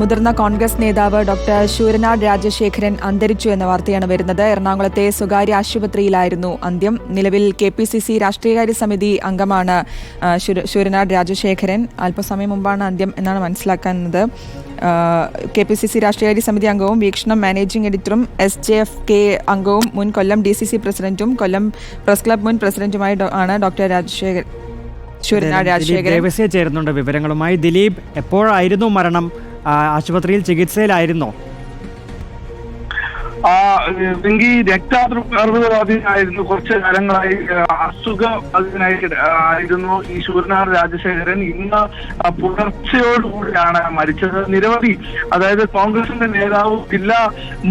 മുതിർന്ന കോൺഗ്രസ് നേതാവ് ഡോക്ടർ ശൂരനാട് രാജശേഖരൻ അന്തരിച്ചു എന്ന വാർത്തയാണ് വരുന്നത്. എറണാകുളത്തെ സ്വകാര്യ ആശുപത്രിയിലായിരുന്നു അന്ത്യം. നിലവിൽ കെ പി സി സി രാഷ്ട്രീയകാര്യ സമിതി അംഗമാണ് ശൂരനാട് രാജശേഖരൻ. അല്പസമയം മുമ്പാണ് അന്ത്യം എന്നാണ് മനസ്സിലാക്കുന്നത്. കെ പി സി സി രാഷ്ട്രീയകാര്യ സമിതി അംഗവും വീക്ഷണം മാനേജിംഗ് എഡിറ്ററും എസ് ജെ എഫ് കെ അംഗവും മുൻ കൊല്ലം ഡി സി സി പ്രസിഡന്റും കൊല്ലം പ്രസ് ക്ലബ് മുൻ പ്രസിഡന്റുമായി ആണ് ഡോക്ടർ രാജശേഖരൻ ശൂരനാട് രാജശേഖരൻ. ചേരുന്നുണ്ട് വിവരങ്ങളുമായി. ദിലീപ് എപ്പോഴായിരുന്നു മരണം? ആശുപത്രിയിൽ ചികിത്സയിലായിരുന്നോ? ആ എങ്കിൽ രക്താർബുദബാധിതനായിരുന്നു കുറച്ച് കാലങ്ങളായി അസുഖ അതിനായി ആയിരുന്നു ഈ ശൂരനാട് രാജശേഖരൻ. ഇന്ന് പുലർച്ചയോടുകൂടിയാണ് മരിച്ചത്. നിരവധി അതായത് കോൺഗ്രസിന്റെ നേതാവും ജില്ലാ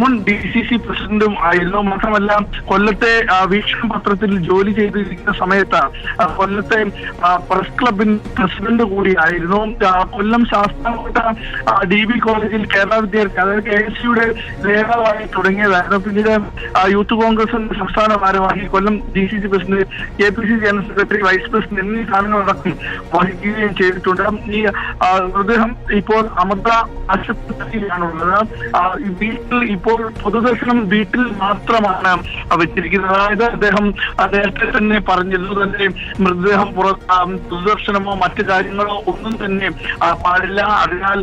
മുൻ ഡി സി സി പ്രസിഡന്റും ആയിരുന്നു. മാത്രമല്ല കൊല്ലത്തെ വീക്ഷണ പത്രത്തിൽ ജോലി ചെയ്തിരിക്കുന്ന സമയത്ത് കൊല്ലത്തെ പ്രസ് ക്ലബിന്റെ പ്രസിഡന്റ് കൂടിയായിരുന്നു. കൊല്ലം ശാസ്താംകോട്ട ഡി ബി കോളേജിൽ കേരള വിദ്യാർത്ഥി അതായത് കെ എസ് സിയുടെ നേതാവായി തുടങ്ങിയതായിരുന്നു പിന്നീട് യൂത്ത് കോൺഗ്രസ് സംസ്ഥാന ഭാരവാഹി Kollam D C C president K P C general secretary vice president എന്നീ സ്ഥാനങ്ങളടക്കം വഹിക്കുകയും ചെയ്തിട്ടുണ്ട്. ഈ മൃതദേഹം ഇപ്പോൾ അമൃത ആശുപത്രിയിലാണുള്ളത്. വീട്ടിൽ ഇപ്പോൾ പൊതുദർശനം വീട്ടിൽ മാത്രമാണ് വെച്ചിരിക്കുന്നത്. അതായത് അദ്ദേഹം നേരത്തെ തന്നെ പറഞ്ഞിരുന്നു തന്നെ മൃതദേഹം പുറ പൊതുദർശനമോ മറ്റു കാര്യങ്ങളോ ഒന്നും തന്നെ പാടില്ല. അതിനാൽ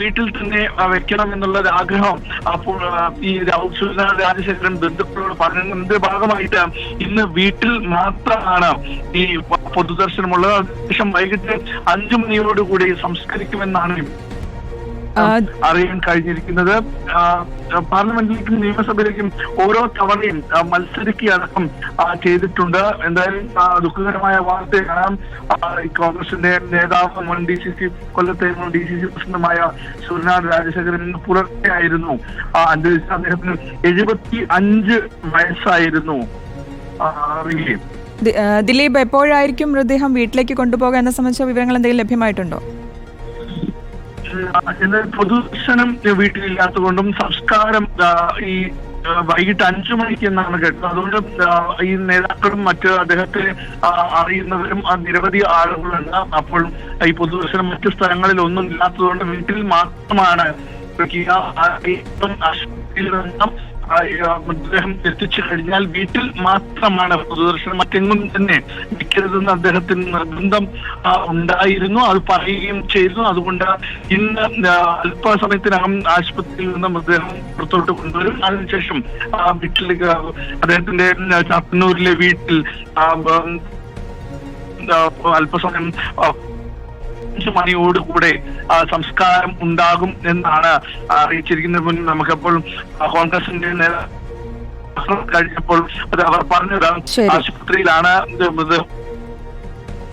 വീട്ടിൽ തന്നെ വെക്കണം എന്നുള്ളൊരു ആഗ്രഹം അപ്പോൾ ഈ രാഹുൽ രാജശേഖരൻ ബന്ധുക്കളോട് പറഞ്ഞതിന്റെ ഭാഗമായിട്ട് ഇന്ന് വീട്ടിൽ മാത്രമാണ് ഈ പൊതുദർശനമുള്ളത്. ശേഷം വൈകിട്ട് അഞ്ചു മണിയോടുകൂടി സംസ്കരിക്കുമെന്നാണ് അറിയാൻ കഴിഞ്ഞിരിക്കുന്നത് പാർലമെന്റിലേക്കും നിയമസഭയിലേക്കും ഓരോ തവണയും മത്സരിക്കുകയടക്കം ചെയ്തിട്ടുണ്ട്. എന്തായാലും ദുഃഖകരമായ വാർത്തയാണ് കോൺഗ്രസിന്റെ നേതാവ് മുൻ ഡി സി സി കൊല്ലത്തെ മുൻ ഡി സി സി പ്രസിഡന്റുമായ സൂര്യനാഥ് രാജശേഖരൻ പുലർച്ചെയായിരുന്നു അന്തരിച്ച അദ്ദേഹത്തിന് എഴുപത്തി അഞ്ച് വയസ്സായിരുന്നു ദിലീപ് എപ്പോഴായിരിക്കും മൃതദേഹം വീട്ടിലേക്ക് കൊണ്ടുപോകുക എന്നെ സംബന്ധിച്ച വിവരങ്ങൾ എന്തെങ്കിലും ലഭ്യമായിട്ടുണ്ടോ? എന്നാൽ പൊതുദർശനം വീട്ടിലില്ലാത്തതുകൊണ്ടും സംസ്കാരം ഈ വൈകിട്ട് അഞ്ചു മണിക്ക് എന്നാണ് കേട്ടത്. അതുകൊണ്ട് ഈ നേതാക്കളും മറ്റ് അദ്ദേഹത്തെ അറിയുന്നവരും നിരവധി ആളുകളുണ്ട്. അപ്പോൾ ഈ പൊതുദർശനം മറ്റു സ്ഥലങ്ങളിൽ ഒന്നും ഇല്ലാത്തതുകൊണ്ട് വീട്ടിൽ മാത്രമാണ് മൃതദേഹം എത്തിച്ചു കഴിഞ്ഞാൽ വീട്ടിൽ മാത്രമാണ് പൊതുദർശനം. മറ്റെങ്ങും തന്നെ നിൽക്കരുതെന്ന് അദ്ദേഹത്തിന് നിർബന്ധം ഉണ്ടായിരുന്നു. അത് പറയുകയും ചെയ്തു. അതുകൊണ്ട് ഇന്ന് അല്പസമയത്തിനകം ആശുപത്രിയിൽ നിന്നും മൃതദേഹം പുറത്തോട്ട് കൊണ്ടുവരും. അതിനുശേഷം വീട്ടിലേക്ക് അദ്ദേഹത്തിന്റെ ചാത്തന്നൂരിലെ വീട്ടിൽ അല്പസമയം അഞ്ചു മണിയോടുകൂടെ ആ, സംസ്കാരം ഉണ്ടാകും എന്നാണ് അറിയിച്ചിരിക്കുന്നത് മുൻ നമുക്കപ്പോൾ കോൺഗ്രസിന്റെ നേതാക്കൾ കഴിഞ്ഞപ്പോൾ അത് അവർ പറഞ്ഞത്. ആശുപത്രിയിലാണ് ഇത്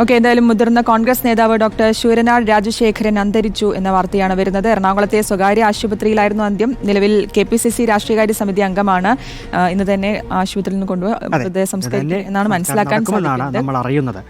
ഓക്കെ എന്തായാലും മുതിർന്ന കോൺഗ്രസ് നേതാവ് ഡോക്ടർ ശൂരനാട് രാജശേഖരൻ അന്തരിച്ചു എന്ന വാർത്തയാണ് വരുന്നത്. എറണാകുളത്തെ സ്വകാര്യ ആശുപത്രിയിലായിരുന്നു അന്ത്യം. നിലവിൽ കെ പി സി സി രാഷ്ട്രീയകാര്യ സമിതി അംഗമാണ് ആ, ഇന്ന് തന്നെ ആശുപത്രിയിൽ നിന്ന് കൊണ്ടുപോയി എന്നാണ് മനസ്സിലാക്കാൻ സാധിക്കുന്നത്. നമ്മൾ അറിയുന്നത്